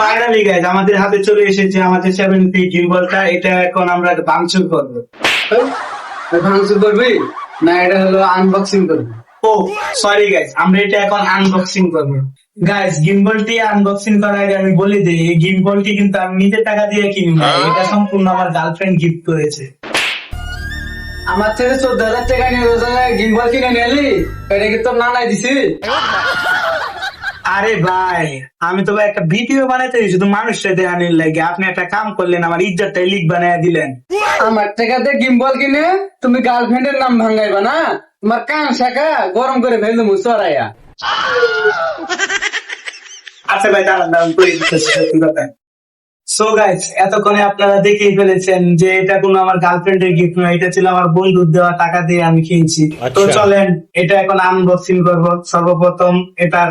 Finally guys আমাদের হাতে চলে এসেছে আমাদের সেভেন পি গিম্বলটা এটা এখন আমরা ভাঙচুর করব। ভাঙচুর করবি? না এটা হলো আনবক্সিং করবি। ও সরি গাইজ আমরা এটা এখন আনবক্সিং করব। গাইজ গিম্বলটি আনবক্সিং করার আগে আমি বলে দিই এই গিম্বলটি কিন্তু আমি নিজের টাকা দিয়ে কিনি এটা সম্পূর্ণ আমার গার্লফ্রেন্ড গিফট করেছে। আমার থেকে চোদ্দ হাজার টাকা নিয়ে গিম্বল কিনে নিয়ে এলি? এটা কি তোর নানাই দিছি? আরে ভাই আমি তো ভাই একটা ভিডিও বানাইতে শুধু মানুষটা দেখানোর লাগে। আপনি একটা কাম করলেন আমার ইজ্জতটাই লিক বানাই দিলেন। আমার টাকাতে গিম্বল কিনে তুমি গার্লফ্রেন্ডের নাম ভাঙাইবা না? তোমার কান শাখা গরম করে ফেলতে মু চড়াইয়া। আচ্ছা ভাই দাঁড়ান দাঁড়ান করে সত্যি কথা। সো গাইস এতক্ষণে আপনারা দেখেই ফেলেছেন যে এটা কোনো আমার গার্লফ্রেন্ডের গিফট নয় এটা ছিল আমার বন্ধুর দেওয়া টাকা দিয়ে আমি কিনছি তো আচ্ছা। চলেন এটা এখন আনবক্সিং করব। সর্বপ্রথম এটার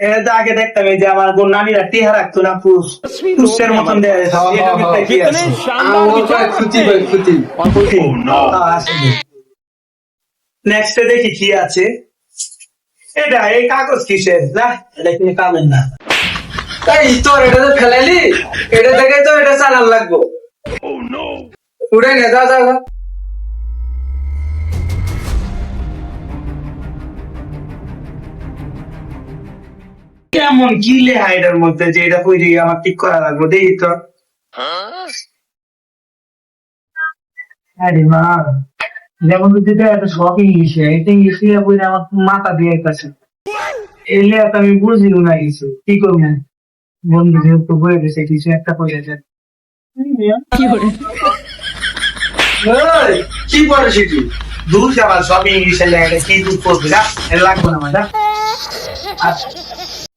এটা আগে দেখতাম এই যে আমার নানিরা টিহা রাখতো না পুষ পুষের মতন দেয়া যেত নেক্সট দেখি কি আছে। এটা এই কাগজ কিসের? না এটা কিনে কামেন না। এই তোর এটা তো ফেলাইলি? এটা দেখে তো এটা চালান লাগবো। উড়ে নে যা যা। কেমন কি লেহা এটার মধ্যে যে এটা কই দিয়ে আমার ঠিক করা লাগবে? দেখি তো। আরে মা যেমন যেটা এত শখ এটা আমার মাথা দিয়ে কাছে এই লেহাটা আমি বুঝি না কিছু কি করব? বন্ধু যেহেতু গেছে কিছু একটা করে যায় কি পরে শিখি দূর যাবার সব ইংলিশে লেখা কি দূর করবে? না এটা লাগবে না আমার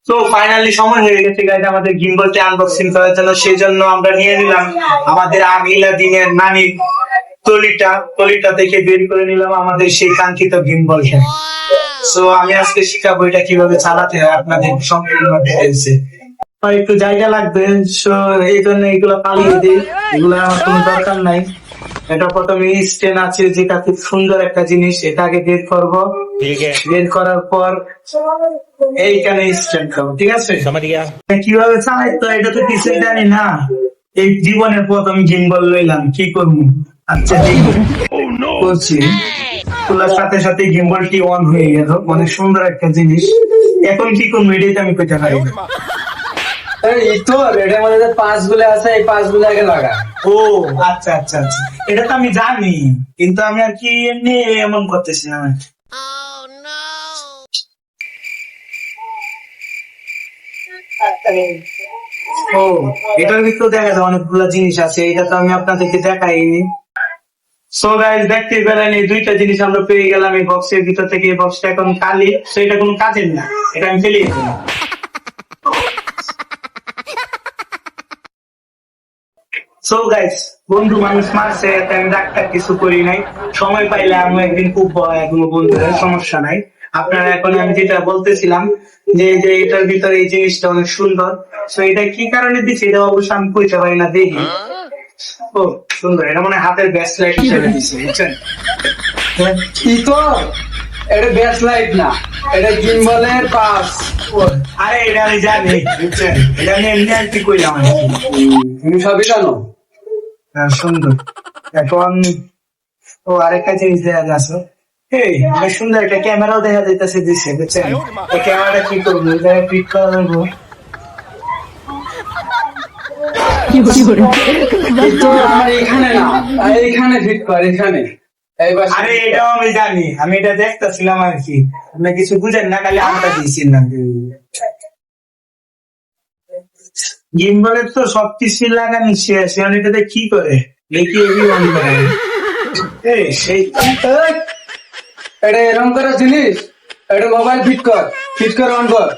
তো ফাইনালি সময় হয়ে গেছে গাইজ আমাদের গিম্বলটি আনবক্সিং করার জন্য। সেই জন্য আমরা নিয়ে নিলাম আমাদের আগিলা দিনের নানির তলিটা। তলিটা থেকে বের করে নিলাম আমাদের সেই কাঙ্ক্ষিত গিম্বলটা সো আমি আজকে শিখাবো এটা কীভাবে চালাতে হয় আপনাদের সম্পূর্ণ ডিটেলসে একটু জায়গা লাগবে সো এই জন্য এগুলো পালিয়ে দিই। এগুলো আমার কোনো দরকার নাই। এটা প্রথমে স্টেন আছে যেটা খুব সুন্দর একটা জিনিস এটা আগে বের করব। বের করার পর এইখানে স্টেন খাব ঠিক আছে? কীভাবে চালাই? তো এটা তো কিছুই জানি না। এই জীবনের প্রথম জিম্বল লইলাম কি করব? আচ্ছা করছি। সাথে সাথে গিম্বলটি অন হয়ে গেল। মানে সুন্দর একটা জিনিস। এখন কি করব? এটাই তো আমি পেতে পারি এটা তো আমি জানি, কিন্তু আমি আর কি এমনি এমন করতেছি না। ও, এটার ভিতরে দেখা যায় অনেকগুলো জিনিস আছে, এটা তো আমি আপনাদেরকে দেখাইনি। সো দেখতে পেলেন, এই দুইটা জিনিস আমরা পেয়ে গেলাম এই বক্সের ভিতর থেকে। এই বক্সটা এখন খালি এটা কোনো কাজের না, এটা আমি ফেলে দিলাম। সো গাইস বন্ধু মানুষ মারছে আমি ডাক্তার কিছু করি নাই। সময় পাইলে আমি একদিন খুব ভয় কোনো বন্ধুদের সমস্যা নাই। আপনারা এখন আমি যেটা বলতেছিলাম যে যে এটার ভিতরে এই জিনিসটা অনেক সুন্দর। তো এটা কি কারণে দিচ্ছে এটা অবশ্য আমি কইতে পারি না দেখি। ও সুন্দর এটা মানে হাতের ব্যাস্ট লাইট হিসেবে দিচ্ছে বুঝছেন? কি তোর এটা ব্যাস লাইট না এটা গিম্বলের পাস। আরে এটা আমি জানি বুঝছেন? এটা আমি এমনি আর কি কইলাম তুমি সবই জানো? সুন্দর। এখন ও আরেকটা জিনিস দেখা যাচ্ছে এই সুন্দর একটা ক্যামেরাও দেখা যাইতেছে দিছে বুঝছেন? ক্যামেরাটা কি করব? ফিট করা লাগবো। এখানে না আর ফিট কর এখানে। এই আরে এটাও আমি জানি আমি এটা দেখতেছিলাম আর কি। আপনি কিছু বুঝেন না খালি আমরা দিয়েছি না গিম্বলের তো সবকিছু লাগানি শেষ। এটাতে কি করে? দেখি এবি অন করে। এই সেই এটা এরকম করা জিনিস? এটা মোবাইল ফিট কর ফিট কর অন কর।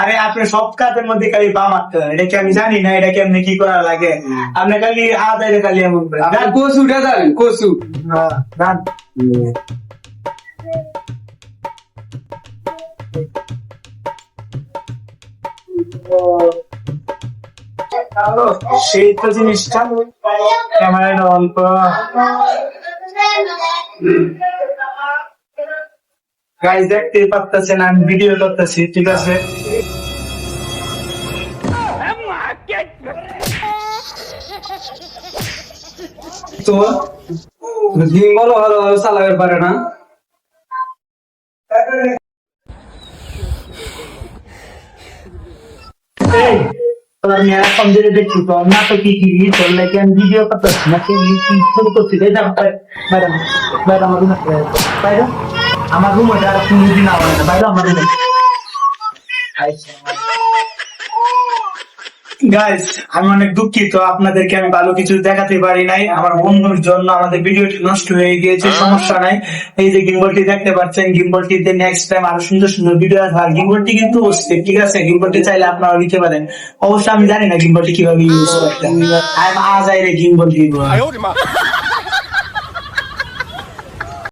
আরে আপনি সব কাজের মধ্যে খালি বা মারতে হয়। এটা কি আমি জানি না? এটা কেমনি কি করা লাগে? আপনি খালি আদায় খালি এমন করে। কচু হ্যাঁ, রান। সেই তো জিনিসটা। ক্যামেরাটা অন গাইজ দেখতে পারতেছেন আমি ভিডিও করতেছি ঠিক আছে? তো গিম্বল ভালো ভালো চালাতে পারে না। এই, তোর মেয়েরা কম দিলে দেখছি তো না তো কি কি, তোর লাগে আমি ভিডিও করতেছি না কি কি শুরু করছি? এই যাও ম্যাডাম আমার রুমে বাইরে? তুমি দিন আমার বাইরে আমার রুমে গাইস আমি অনেক দুঃখিত। আপনাদেরকে আমি ভালো কিছু দেখাতে পারি নাই। আমার বন্ধুর জন্য আমাদের ভিডিওটি নষ্ট হয়ে গিয়েছে সমস্যা নাই। এই যে গিম্বলটি দেখতে পাচ্ছেন গিম্বলটিতে নেক্সট টাইম আরও সুন্দর সুন্দর ভিডিও আসবে। আর গিম্বলটি কিন্তু অস্থির ঠিক আছে? গিম্বলটি চাইলে আপনারা নিতে পারেন অবশ্য আমি জানি না গিম্বলটি কীভাবে ইউজ করতে আমি আজ আইরে গিম্বলটি